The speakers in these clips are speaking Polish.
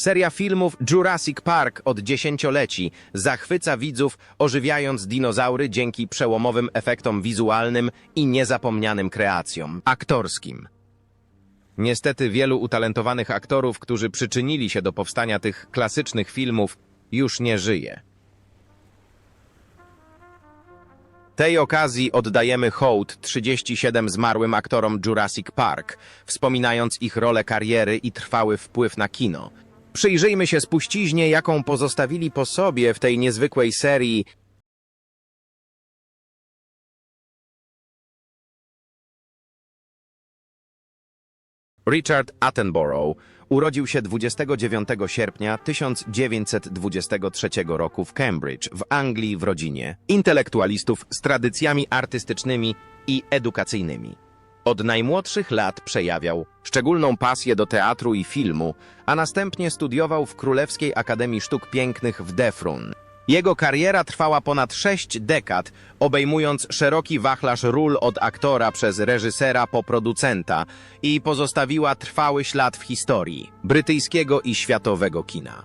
Seria filmów Jurassic Park od dziesięcioleci zachwyca widzów, ożywiając dinozaury dzięki przełomowym efektom wizualnym i niezapomnianym kreacjom aktorskim. Niestety wielu utalentowanych aktorów, którzy przyczynili się do powstania tych klasycznych filmów, już nie żyje. Tej okazji oddajemy hołd 37 zmarłym aktorom Jurassic Park, wspominając ich rolę kariery i trwały wpływ na kino. Przyjrzyjmy się spuściźnie, jaką pozostawili po sobie w tej niezwykłej serii Richard Attenborough urodził się 29 sierpnia 1923 roku w Cambridge, w Anglii w rodzinie intelektualistów z tradycjami artystycznymi i edukacyjnymi. Od najmłodszych lat przejawiał szczególną pasję do teatru i filmu, a następnie studiował w Królewskiej Akademii Sztuk Pięknych w Defrun. Jego kariera trwała ponad sześć dekad, obejmując szeroki wachlarz ról od aktora przez reżysera po producenta i pozostawiła trwały ślad w historii brytyjskiego i światowego kina.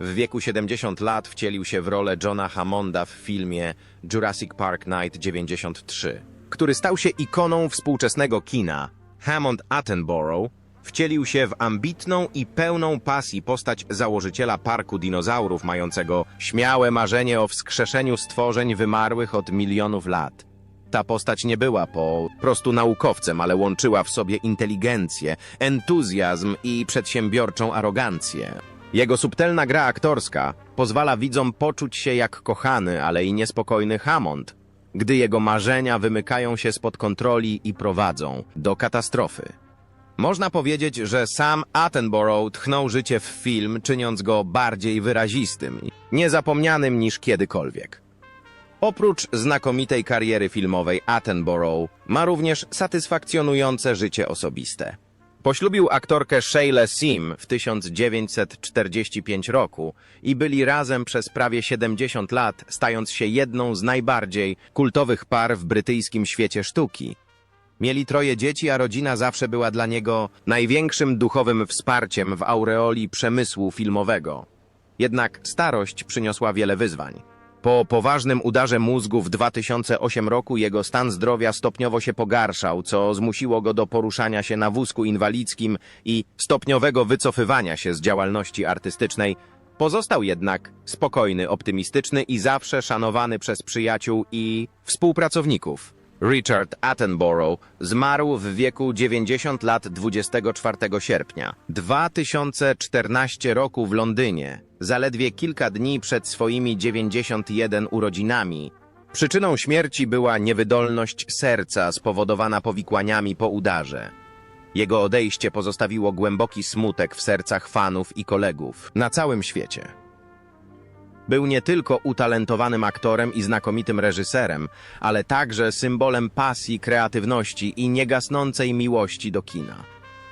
W wieku 70 lat wcielił się w rolę Johna Hammonda w filmie Jurassic Park Night 93, który stał się ikoną współczesnego kina. Hammond Attenborough wcielił się w ambitną i pełną pasji postać założyciela parku dinozaurów, mającego śmiałe marzenie o wskrzeszeniu stworzeń wymarłych od milionów lat. Ta postać nie była po prostu naukowcem, ale łączyła w sobie inteligencję, entuzjazm i przedsiębiorczą arogancję. Jego subtelna gra aktorska pozwala widzom poczuć się jak kochany, ale i niespokojny Hammond, gdy jego marzenia wymykają się spod kontroli i prowadzą do katastrofy. Można powiedzieć, że sam Attenborough tchnął życie w film, czyniąc go bardziej wyrazistym, niezapomnianym niż kiedykolwiek. Oprócz znakomitej kariery filmowej Attenborough ma również satysfakcjonujące życie osobiste. Poślubił aktorkę Sheila Sim w 1945 roku i byli razem przez prawie 70 lat, stając się jedną z najbardziej kultowych par w brytyjskim świecie sztuki. Mieli troje dzieci, a rodzina zawsze była dla niego największym duchowym wsparciem w aureoli przemysłu filmowego. Jednak starość przyniosła wiele wyzwań. Po poważnym udarze mózgu w 2008 roku jego stan zdrowia stopniowo się pogarszał, co zmusiło go do poruszania się na wózku inwalidzkim i stopniowego wycofywania się z działalności artystycznej. Pozostał jednak spokojny, optymistyczny i zawsze szanowany przez przyjaciół i współpracowników. Richard Attenborough zmarł w wieku 90 lat 24 sierpnia 2014 roku w Londynie, zaledwie kilka dni przed swoimi 91 urodzinami. Przyczyną śmierci była niewydolność serca spowodowana powikłaniami po udarze. Jego odejście pozostawiło głęboki smutek w sercach fanów i kolegów na całym świecie. Był nie tylko utalentowanym aktorem i znakomitym reżyserem, ale także symbolem pasji, kreatywności i niegasnącej miłości do kina.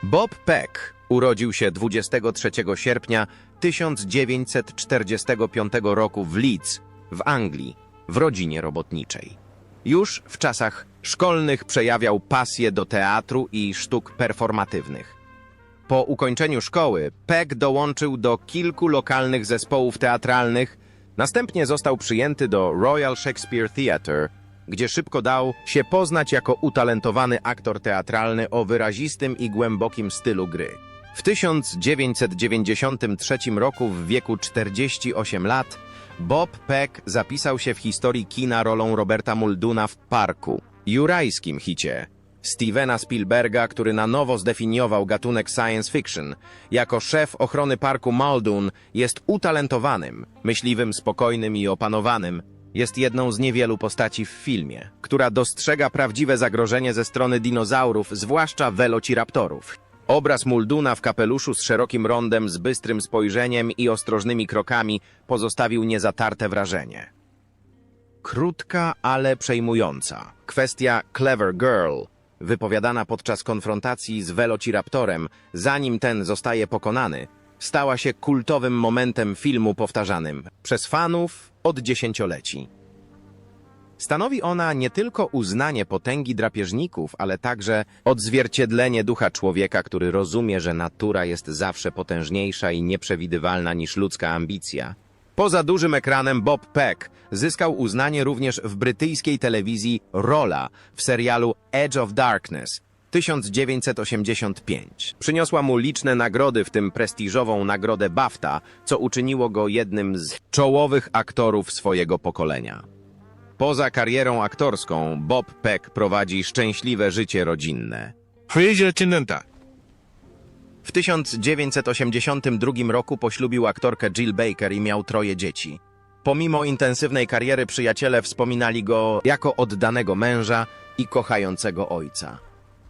Bob Peck urodził się 23 sierpnia 1945 roku w Leeds, w Anglii, w rodzinie robotniczej. Już w czasach szkolnych przejawiał pasję do teatru i sztuk performatywnych. Po ukończeniu szkoły Peck dołączył do kilku lokalnych zespołów teatralnych, następnie został przyjęty do Royal Shakespeare Theatre, gdzie szybko dał się poznać jako utalentowany aktor teatralny o wyrazistym i głębokim stylu gry. W 1993 roku w wieku 48 lat Bob Peck zapisał się w historii kina rolą Roberta Mulduna w Parku, jurajskim hicie Stevena Spielberga, który na nowo zdefiniował gatunek science fiction. Jako szef ochrony parku Muldoon jest utalentowanym, myśliwym, spokojnym i opanowanym. Jest jedną z niewielu postaci w filmie, która dostrzega prawdziwe zagrożenie ze strony dinozaurów, zwłaszcza velociraptorów. Obraz Mulduna w kapeluszu z szerokim rondem, z bystrym spojrzeniem i ostrożnymi krokami pozostawił niezatarte wrażenie. Krótka, ale przejmująca. Kwestia Clever Girl, wypowiadana podczas konfrontacji z Velociraptorem, zanim ten zostaje pokonany, stała się kultowym momentem filmu powtarzanym przez fanów od dziesięcioleci. Stanowi ona nie tylko uznanie potęgi drapieżników, ale także odzwierciedlenie ducha człowieka, który rozumie, że natura jest zawsze potężniejsza i nieprzewidywalna niż ludzka ambicja. Poza dużym ekranem Bob Peck zyskał uznanie również w brytyjskiej telewizji Rola w serialu Edge of Darkness 1985. Przyniosła mu liczne nagrody, w tym prestiżową nagrodę BAFTA, co uczyniło go jednym z czołowych aktorów swojego pokolenia. Poza karierą aktorską Bob Peck prowadzi szczęśliwe życie rodzinne. W 1982 roku poślubił aktorkę Jill Baker i miał troje dzieci. Pomimo intensywnej kariery przyjaciele wspominali go jako oddanego męża i kochającego ojca.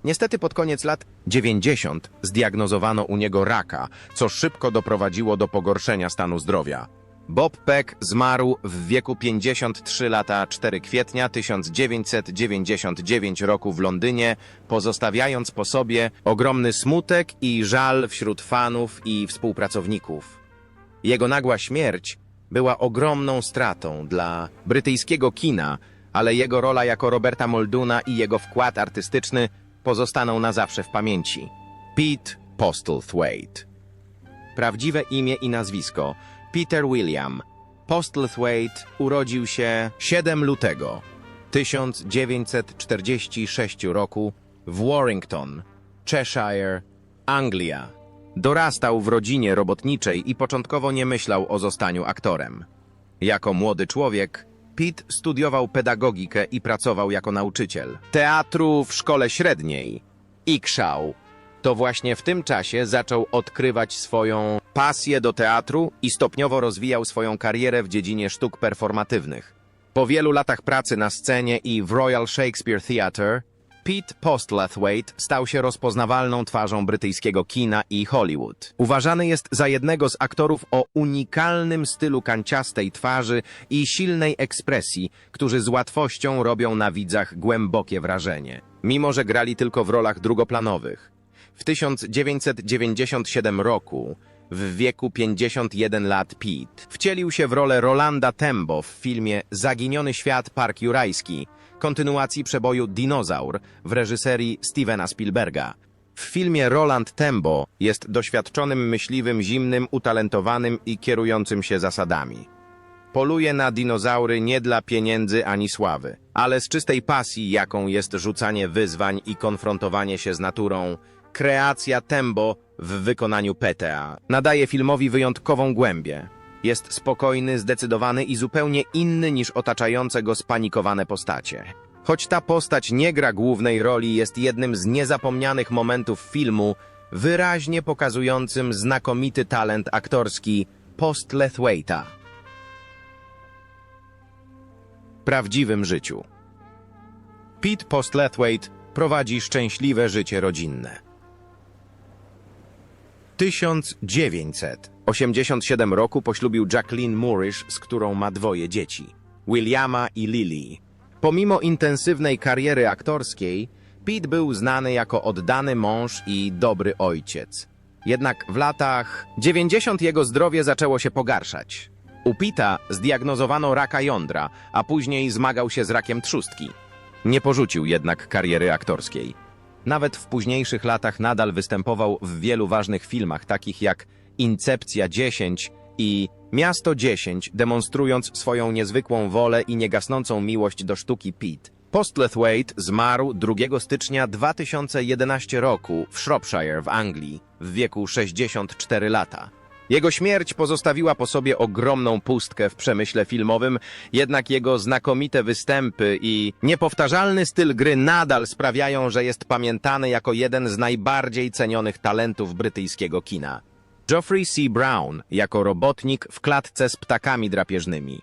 Niestety pod koniec lat 90 zdiagnozowano u niego raka, co szybko doprowadziło do pogorszenia stanu zdrowia. Bob Peck zmarł w wieku 53 lata 4 kwietnia 1999 roku w Londynie, pozostawiając po sobie ogromny smutek i żal wśród fanów i współpracowników. Jego nagła śmierć była ogromną stratą dla brytyjskiego kina, ale jego rola jako Roberta Molduna i jego wkład artystyczny pozostaną na zawsze w pamięci. Pete Postlethwaite. Prawdziwe imię i nazwisko Peter William. Postlethwaite urodził się 7 lutego 1946 roku w Warrington, Cheshire, Anglia. Dorastał w rodzinie robotniczej i początkowo nie myślał o zostaniu aktorem. Jako młody człowiek, Pitt studiował pedagogikę i pracował jako nauczyciel. Teatru w szkole średniej. Ikshał. To właśnie w tym czasie zaczął odkrywać swoją pasję do teatru i stopniowo rozwijał swoją karierę w dziedzinie sztuk performatywnych. Po wielu latach pracy na scenie i w Royal Shakespeare Theatre, Pete Postlethwaite stał się rozpoznawalną twarzą brytyjskiego kina i Hollywood. Uważany jest za jednego z aktorów o unikalnym stylu kanciastej twarzy i silnej ekspresji, którzy z łatwością robią na widzach głębokie wrażenie. Mimo, że grali tylko w rolach drugoplanowych. W 1997 roku, w wieku 51 lat Pete, wcielił się w rolę Rolanda Tembo w filmie Zaginiony świat Park Jurajski, kontynuacji przeboju Dinozaur w reżyserii Stevena Spielberga. W filmie Roland Tembo jest doświadczonym myśliwym zimnym, utalentowanym i kierującym się zasadami. Poluje na dinozaury nie dla pieniędzy ani sławy, ale z czystej pasji, jaką jest rzucanie wyzwań i konfrontowanie się z naturą. Kreacja Tembo w wykonaniu PTA nadaje filmowi wyjątkową głębię. Jest spokojny, zdecydowany i zupełnie inny niż otaczające go spanikowane postacie. Choć ta postać nie gra głównej roli, jest jednym z niezapomnianych momentów filmu, wyraźnie pokazującym znakomity talent aktorski Postlethwaite'a. prawdziwym życiu. Pete Postlethwaite prowadzi szczęśliwe życie rodzinne. 1987 roku poślubił Jacqueline Moorish, z którą ma dwoje dzieci, Williama i Lily. Pomimo intensywnej kariery aktorskiej, Pete był znany jako oddany mąż i dobry ojciec. Jednak w latach 90 jego zdrowie zaczęło się pogarszać. U Pita zdiagnozowano raka jądra, a później zmagał się z rakiem trzustki. Nie porzucił jednak kariery aktorskiej. Nawet w późniejszych latach nadal występował w wielu ważnych filmach, takich jak Incepcja 10 i Miasto 10, demonstrując swoją niezwykłą wolę i niegasnącą miłość do sztuki Pete. Postlethwaite zmarł 2 stycznia 2011 roku w Shropshire w Anglii w wieku 64 lata. Jego śmierć pozostawiła po sobie ogromną pustkę w przemyśle filmowym, jednak jego znakomite występy i niepowtarzalny styl gry nadal sprawiają, że jest pamiętany jako jeden z najbardziej cenionych talentów brytyjskiego kina. Geoffrey C. Brown jako robotnik w klatce z ptakami drapieżnymi.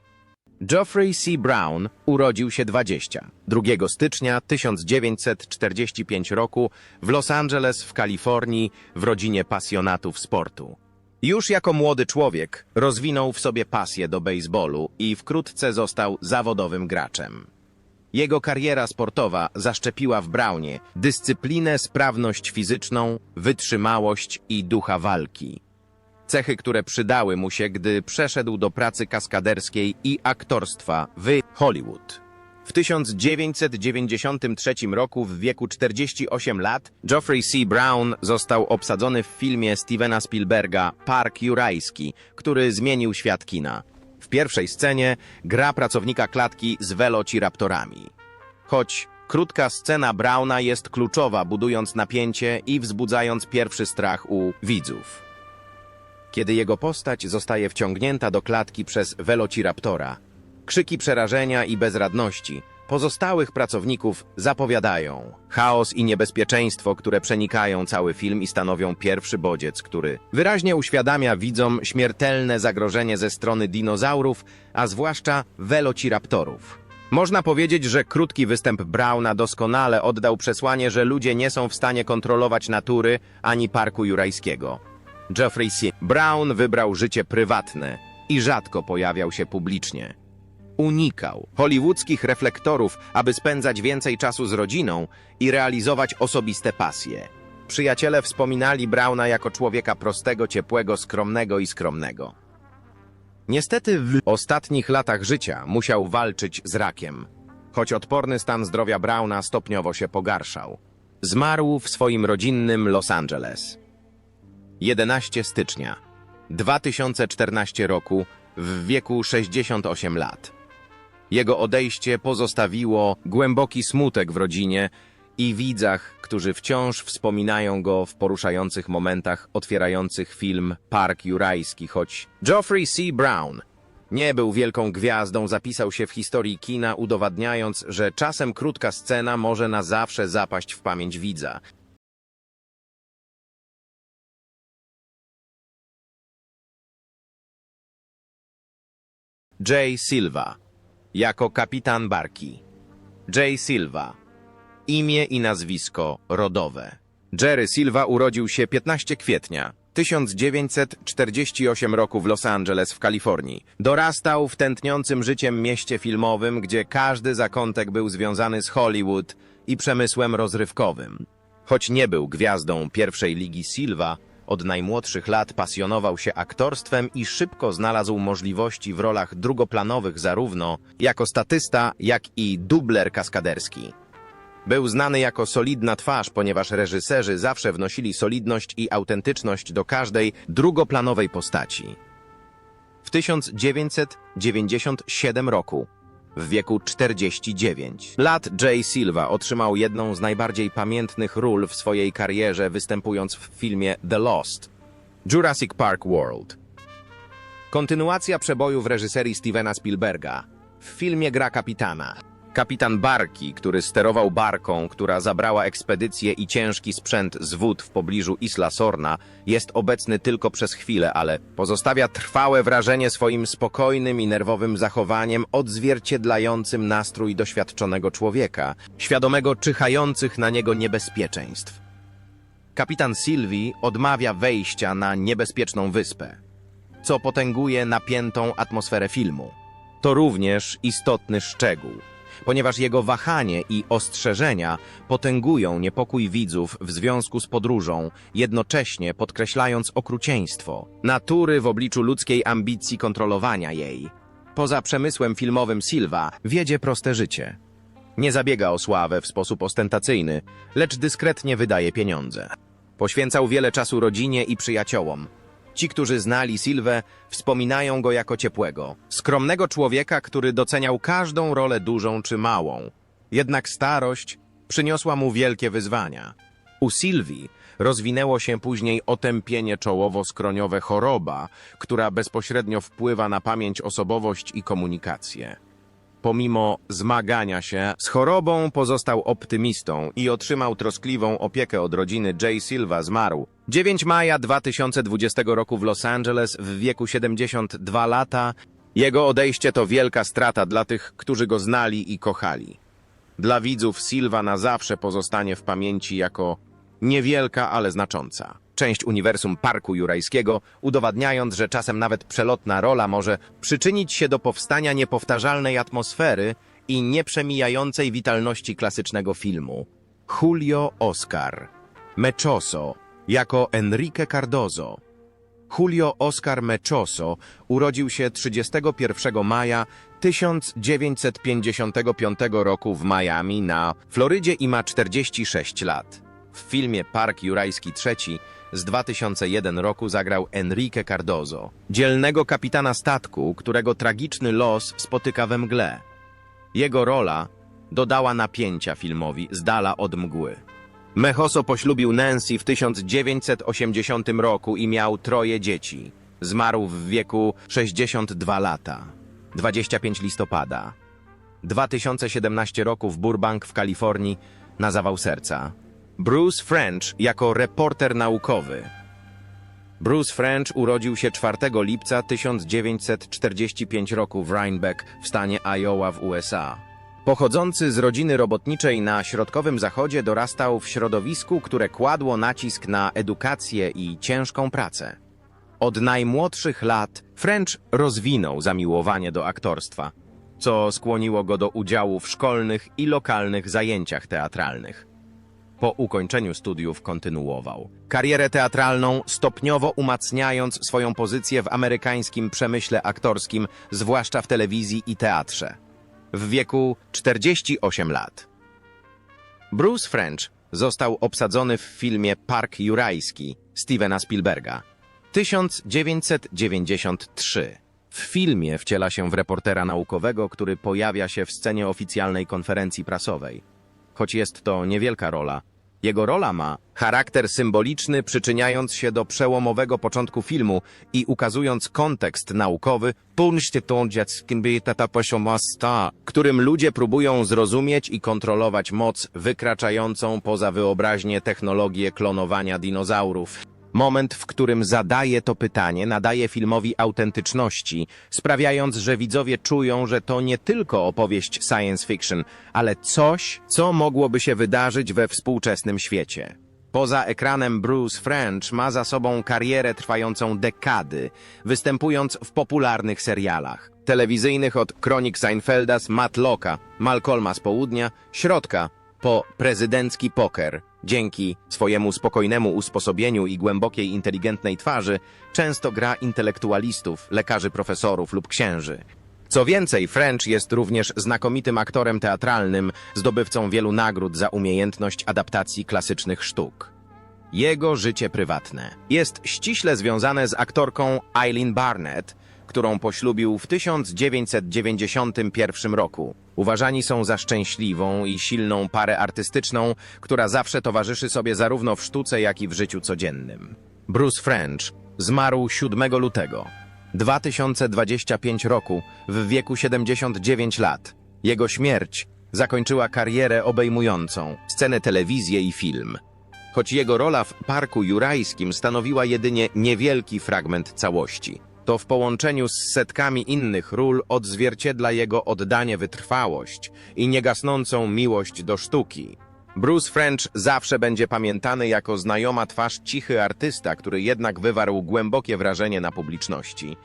Geoffrey C. Brown urodził się 20 2 stycznia 1945 roku w Los Angeles w Kalifornii w rodzinie pasjonatów sportu. Już jako młody człowiek rozwinął w sobie pasję do baseballu i wkrótce został zawodowym graczem. Jego kariera sportowa zaszczepiła w Brownie dyscyplinę, sprawność fizyczną, wytrzymałość i ducha walki. Cechy, które przydały mu się, gdy przeszedł do pracy kaskaderskiej i aktorstwa w Hollywood. W 1993 roku w wieku 48 lat Geoffrey C. Brown został obsadzony w filmie Stevena Spielberga Park Jurajski, który zmienił świat kina. W pierwszej scenie gra pracownika klatki z velociraptorami. Choć krótka scena Browna jest kluczowa, budując napięcie i wzbudzając pierwszy strach u widzów. Kiedy jego postać zostaje wciągnięta do klatki przez velociraptora, krzyki przerażenia i bezradności pozostałych pracowników zapowiadają chaos i niebezpieczeństwo, które przenikają cały film i stanowią pierwszy bodziec, który wyraźnie uświadamia widzom śmiertelne zagrożenie ze strony dinozaurów, a zwłaszcza velociraptorów. Można powiedzieć, że krótki występ Browna doskonale oddał przesłanie, że ludzie nie są w stanie kontrolować natury ani parku jurajskiego. Geoffrey C. Brown wybrał życie prywatne i rzadko pojawiał się publicznie. Unikał hollywoodzkich reflektorów, aby spędzać więcej czasu z rodziną i realizować osobiste pasje. Przyjaciele wspominali Browna jako człowieka prostego, ciepłego, skromnego i skromnego. Niestety w ostatnich latach życia musiał walczyć z rakiem, choć odporny stan zdrowia Browna stopniowo się pogarszał. Zmarł w swoim rodzinnym Los Angeles. 11 stycznia 2014 roku w wieku 68 lat. Jego odejście pozostawiło głęboki smutek w rodzinie i widzach, którzy wciąż wspominają go w poruszających momentach otwierających film Park Jurajski, choć Geoffrey C. Brown nie był wielką gwiazdą, zapisał się w historii kina, udowadniając, że czasem krótka scena może na zawsze zapaść w pamięć widza. Jay Silva jako kapitan barki. Jay Silva. Imię i nazwisko rodowe. Jerry Silva urodził się 15 kwietnia 1948 roku w Los Angeles w Kalifornii. Dorastał w tętniącym życiem mieście filmowym, gdzie każdy zakątek był związany z Hollywood i przemysłem rozrywkowym. Choć nie był gwiazdą pierwszej ligi Silva, od najmłodszych lat pasjonował się aktorstwem i szybko znalazł możliwości w rolach drugoplanowych zarówno jako statysta, jak i dubler kaskaderski. Był znany jako solidna twarz, ponieważ reżyserzy zawsze wnosili solidność i autentyczność do każdej drugoplanowej postaci. W 1997 roku, w wieku 49 lat, Jay Silva otrzymał jedną z najbardziej pamiętnych ról w swojej karierze, występując w filmie The Lost Jurassic Park World. Kontynuacja przeboju w reżyserii Stevena Spielberga. W filmie gra kapitana. Kapitan barki, który sterował barką, która zabrała ekspedycję i ciężki sprzęt z wód w pobliżu Isla Sorna, jest obecny tylko przez chwilę, ale pozostawia trwałe wrażenie swoim spokojnym i nerwowym zachowaniem odzwierciedlającym nastrój doświadczonego człowieka, świadomego czyhających na niego niebezpieczeństw. Kapitan Sylwii odmawia wejścia na niebezpieczną wyspę, co potęguje napiętą atmosferę filmu. To również istotny szczegół, ponieważ jego wahanie i ostrzeżenia potęgują niepokój widzów w związku z podróżą, jednocześnie podkreślając okrucieństwo natury w obliczu ludzkiej ambicji kontrolowania jej. Poza przemysłem filmowym Silva wiedzie proste życie. Nie zabiega o sławę w sposób ostentacyjny, lecz dyskretnie wydaje pieniądze. Poświęcał wiele czasu rodzinie i przyjaciołom. Ci, którzy znali Silwę, wspominają go jako ciepłego, skromnego człowieka, który doceniał każdą rolę dużą czy małą. Jednak starość przyniosła mu wielkie wyzwania. U Sylwii rozwinęło się później otępienie czołowo-skroniowe choroba, która bezpośrednio wpływa na pamięć, osobowość i komunikację. Pomimo zmagania się z chorobą, pozostał optymistą i otrzymał troskliwą opiekę od rodziny. Jay Silva zmarł 9 maja 2020 roku w Los Angeles w wieku 72 lata. Jego odejście to wielka strata dla tych, którzy go znali i kochali. Dla widzów Silva na zawsze pozostanie w pamięci jako niewielka, ale znacząca. Część uniwersum Parku Jurajskiego, udowadniając, że czasem nawet przelotna rola może przyczynić się do powstania niepowtarzalnej atmosfery i nieprzemijającej witalności klasycznego filmu. Julio Oscar, Mechoso, jako Enrique Cardozo, Julio Oscar Mechoso urodził się 31 maja 1955 roku w Miami na Florydzie i ma 46 lat. W filmie Park Jurajski III z 2001 roku zagrał Enrique Cardozo, dzielnego kapitana statku, którego tragiczny los spotyka we mgle. Jego rola dodała napięcia filmowi z dala od mgły. Mechoso poślubił Nancy w 1980 roku i miał troje dzieci. Zmarł w wieku 62 lata. 25 listopada. 2017 roku w Burbank w Kalifornii na zawał serca. Bruce French jako reporter naukowy. Bruce French urodził się 4 lipca 1945 roku w Rhinebeck w stanie Iowa w USA. Pochodzący z rodziny robotniczej na środkowym zachodzie dorastał w środowisku, które kładło nacisk na edukację i ciężką pracę. Od najmłodszych lat French rozwinął zamiłowanie do aktorstwa, co skłoniło go do udziału w szkolnych i lokalnych zajęciach teatralnych. Po ukończeniu studiów kontynuował karierę teatralną, stopniowo umacniając swoją pozycję w amerykańskim przemyśle aktorskim, zwłaszcza w telewizji i teatrze. W wieku 48 lat. Bruce French został obsadzony w filmie Park Jurajski Stevena Spielberga 1993. W filmie wciela się w reportera naukowego, który pojawia się w scenie oficjalnej konferencji prasowej. Choć jest to niewielka rola, jego rola ma charakter symboliczny, przyczyniając się do przełomowego początku filmu i ukazując kontekst naukowy, którym ludzie próbują zrozumieć i kontrolować moc wykraczającą poza wyobraźnię technologię klonowania dinozaurów. Moment, w którym zadaje to pytanie, nadaje filmowi autentyczności, sprawiając, że widzowie czują, że to nie tylko opowieść science fiction, ale coś, co mogłoby się wydarzyć we współczesnym świecie. Poza ekranem Bruce French ma za sobą karierę trwającą dekady, występując w popularnych serialach telewizyjnych od Kronik Seinfelda z Matlocka, Malcolma z Południa, Środka, po prezydencki poker. Dzięki swojemu spokojnemu usposobieniu i głębokiej, inteligentnej twarzy często gra intelektualistów, lekarzy, profesorów lub księży. Co więcej, French jest również znakomitym aktorem teatralnym, zdobywcą wielu nagród za umiejętność adaptacji klasycznych sztuk. Jego życie prywatne jest ściśle związane z aktorką Eileen Barnett, którą poślubił w 1991 roku. Uważani są za szczęśliwą i silną parę artystyczną, która zawsze towarzyszy sobie zarówno w sztuce, jak i w życiu codziennym. Bruce French zmarł 7 lutego 2025 roku w wieku 79 lat. Jego śmierć zakończyła karierę obejmującą scenę telewizję i film. Choć jego rola w Parku Jurajskim stanowiła jedynie niewielki fragment całości to w połączeniu z setkami innych ról odzwierciedla jego oddanie wytrwałość i niegasnącą miłość do sztuki. Bruce French zawsze będzie pamiętany jako znajoma twarz cichy artysta, który jednak wywarł głębokie wrażenie na publiczności.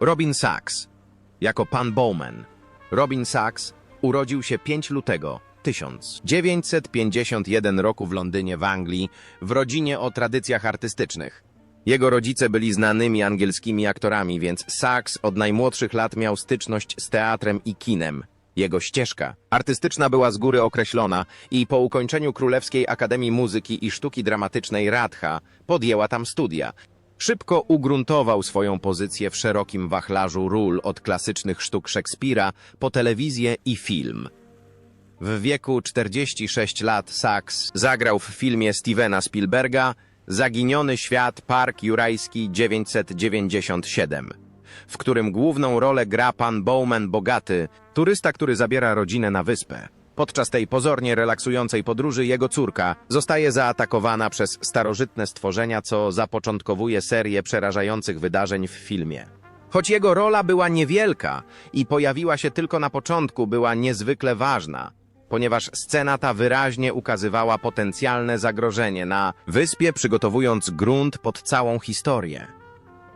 Robin Sachs jako pan Bowman. Robin Sachs urodził się 5 lutego 1951 roku w Londynie w Anglii w rodzinie o tradycjach artystycznych. Jego rodzice byli znanymi angielskimi aktorami, więc Sachs od najmłodszych lat miał styczność z teatrem i kinem. Jego ścieżka artystyczna była z góry określona i po ukończeniu Królewskiej Akademii Muzyki i Sztuki Dramatycznej Radha podjęła tam studia. Szybko ugruntował swoją pozycję w szerokim wachlarzu ról od klasycznych sztuk Szekspira po telewizję i film. W wieku 46 lat Sachs zagrał w filmie Stevena Spielberga Zaginiony świat Park Jurajski 997, w którym główną rolę gra pan Bowman Bogaty, turysta, który zabiera rodzinę na wyspę. Podczas tej pozornie relaksującej podróży jego córka zostaje zaatakowana przez starożytne stworzenia, co zapoczątkowuje serię przerażających wydarzeń w filmie. Choć jego rola była niewielka i pojawiła się tylko na początku, była niezwykle ważna ponieważ scena ta wyraźnie ukazywała potencjalne zagrożenie na wyspie, przygotowując grunt pod całą historię.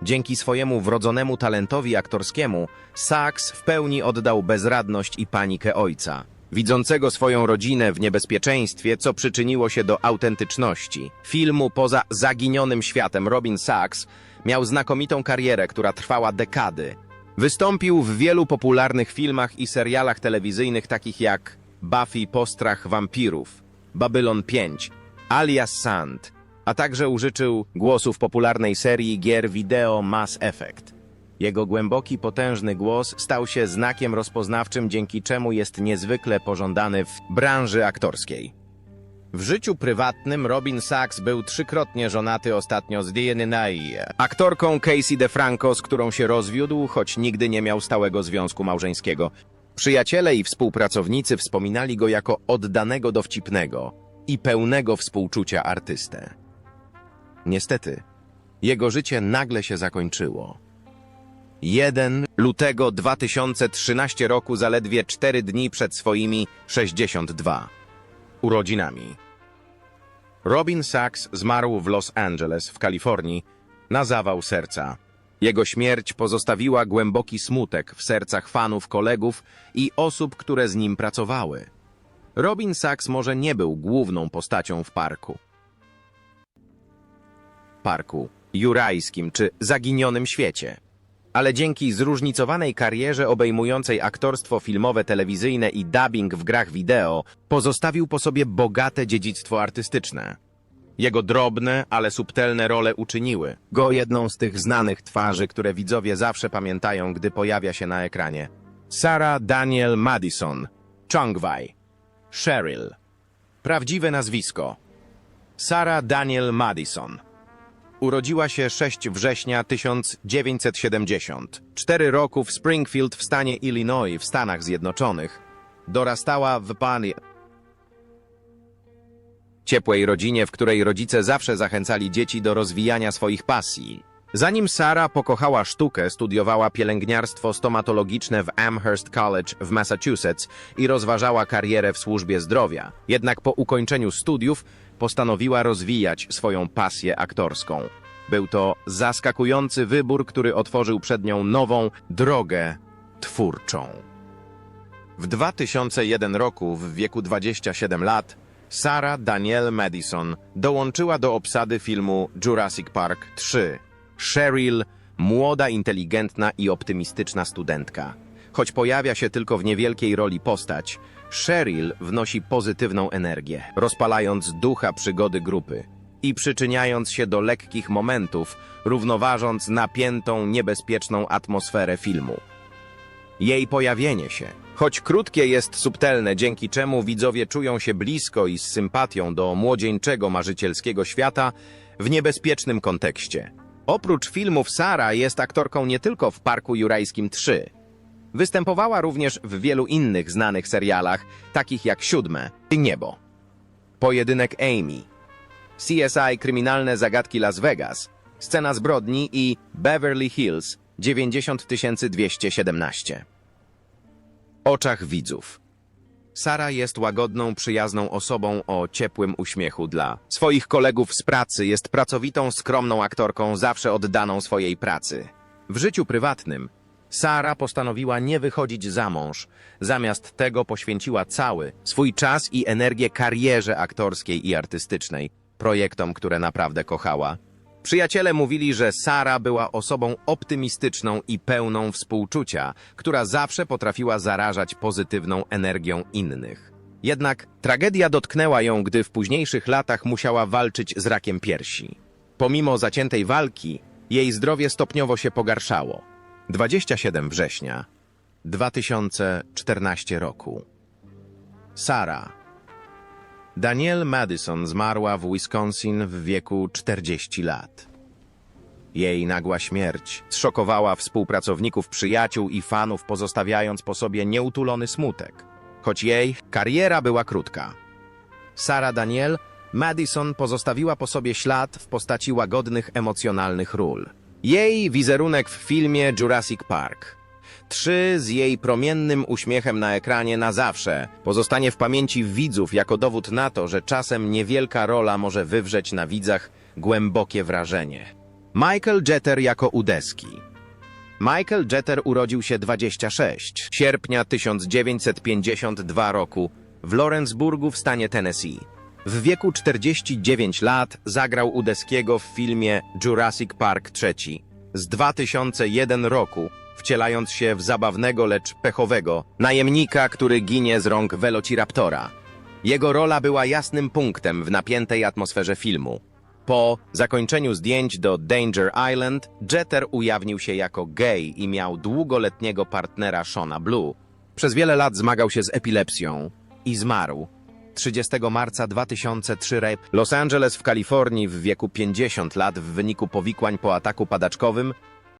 Dzięki swojemu wrodzonemu talentowi aktorskiemu, Sachs w pełni oddał bezradność i panikę ojca. widzącego swoją rodzinę w niebezpieczeństwie, co przyczyniło się do autentyczności. Filmu poza zaginionym światem Robin Sachs miał znakomitą karierę, która trwała dekady. Wystąpił w wielu popularnych filmach i serialach telewizyjnych takich jak Buffy Postrach Wampirów, Babylon 5, Alias Sand, a także użyczył głosów popularnej serii gier wideo Mass Effect. Jego głęboki, potężny głos stał się znakiem rozpoznawczym, dzięki czemu jest niezwykle pożądany w branży aktorskiej. W życiu prywatnym Robin Sachs był trzykrotnie żonaty ostatnio z Naie, aktorką Casey DeFranco, z którą się rozwiódł, choć nigdy nie miał stałego związku małżeńskiego. Przyjaciele i współpracownicy wspominali go jako oddanego dowcipnego i pełnego współczucia artystę. Niestety, jego życie nagle się zakończyło. 1 lutego 2013 roku, zaledwie 4 dni przed swoimi 62 urodzinami. Robin Sachs zmarł w Los Angeles w Kalifornii na zawał serca. Jego śmierć pozostawiła głęboki smutek w sercach fanów, kolegów i osób, które z nim pracowały. Robin Sachs może nie był główną postacią w parku. Parku jurajskim czy zaginionym świecie. Ale dzięki zróżnicowanej karierze obejmującej aktorstwo filmowe, telewizyjne i dubbing w grach wideo, pozostawił po sobie bogate dziedzictwo artystyczne. Jego drobne, ale subtelne role uczyniły go jedną z tych znanych twarzy, które widzowie zawsze pamiętają, gdy pojawia się na ekranie. Sarah Daniel Madison, Chongwai, Cheryl. Prawdziwe nazwisko. Sarah Daniel Madison. Urodziła się 6 września 1970, 4 roku w Springfield w stanie Illinois w Stanach Zjednoczonych. Dorastała w Pani ciepłej rodzinie, w której rodzice zawsze zachęcali dzieci do rozwijania swoich pasji. Zanim Sara pokochała sztukę, studiowała pielęgniarstwo stomatologiczne w Amherst College w Massachusetts i rozważała karierę w służbie zdrowia. Jednak po ukończeniu studiów postanowiła rozwijać swoją pasję aktorską. Był to zaskakujący wybór, który otworzył przed nią nową drogę twórczą. W 2001 roku, w wieku 27 lat, Sarah Danielle Madison dołączyła do obsady filmu Jurassic Park 3. Cheryl, młoda, inteligentna i optymistyczna studentka. Choć pojawia się tylko w niewielkiej roli postać, Cheryl wnosi pozytywną energię, rozpalając ducha przygody grupy i przyczyniając się do lekkich momentów, równoważąc napiętą, niebezpieczną atmosferę filmu. Jej pojawienie się, choć krótkie, jest subtelne, dzięki czemu widzowie czują się blisko i z sympatią do młodzieńczego, marzycielskiego świata w niebezpiecznym kontekście. Oprócz filmów Sara jest aktorką nie tylko w Parku Jurajskim 3. Występowała również w wielu innych znanych serialach, takich jak Siódme Niebo. Pojedynek Amy, CSI Kryminalne Zagadki Las Vegas, Scena zbrodni i Beverly Hills 90217. Oczach widzów. Sara jest łagodną, przyjazną osobą o ciepłym uśmiechu dla swoich kolegów z pracy, jest pracowitą, skromną aktorką, zawsze oddaną swojej pracy. W życiu prywatnym Sara postanowiła nie wychodzić za mąż, zamiast tego poświęciła cały swój czas i energię karierze aktorskiej i artystycznej, projektom, które naprawdę kochała. Przyjaciele mówili, że Sara była osobą optymistyczną i pełną współczucia, która zawsze potrafiła zarażać pozytywną energią innych. Jednak tragedia dotknęła ją, gdy w późniejszych latach musiała walczyć z rakiem piersi. Pomimo zaciętej walki, jej zdrowie stopniowo się pogarszało. 27 września 2014 roku. Sara Danielle Madison zmarła w Wisconsin w wieku 40 lat. Jej nagła śmierć zszokowała współpracowników, przyjaciół i fanów, pozostawiając po sobie nieutulony smutek. Choć jej kariera była krótka. Sara Danielle Madison pozostawiła po sobie ślad w postaci łagodnych, emocjonalnych ról. Jej wizerunek w filmie Jurassic Park – Trzy z jej promiennym uśmiechem na ekranie na zawsze pozostanie w pamięci widzów jako dowód na to, że czasem niewielka rola może wywrzeć na widzach głębokie wrażenie. Michael Jeter jako Udeski. Michael Jeter urodził się 26 sierpnia 1952 roku w Lawrenceburgu w stanie Tennessee. W wieku 49 lat zagrał Udeskiego w filmie Jurassic Park III z 2001 roku, wcielając się w zabawnego, lecz pechowego najemnika, który ginie z rąk Velociraptora. Jego rola była jasnym punktem w napiętej atmosferze filmu. Po zakończeniu zdjęć do Danger Island, Jeter ujawnił się jako gej i miał długoletniego partnera Shona Blue. Przez wiele lat zmagał się z epilepsją i zmarł. 30 marca 2003 Los Angeles w Kalifornii w wieku 50 lat w wyniku powikłań po ataku padaczkowym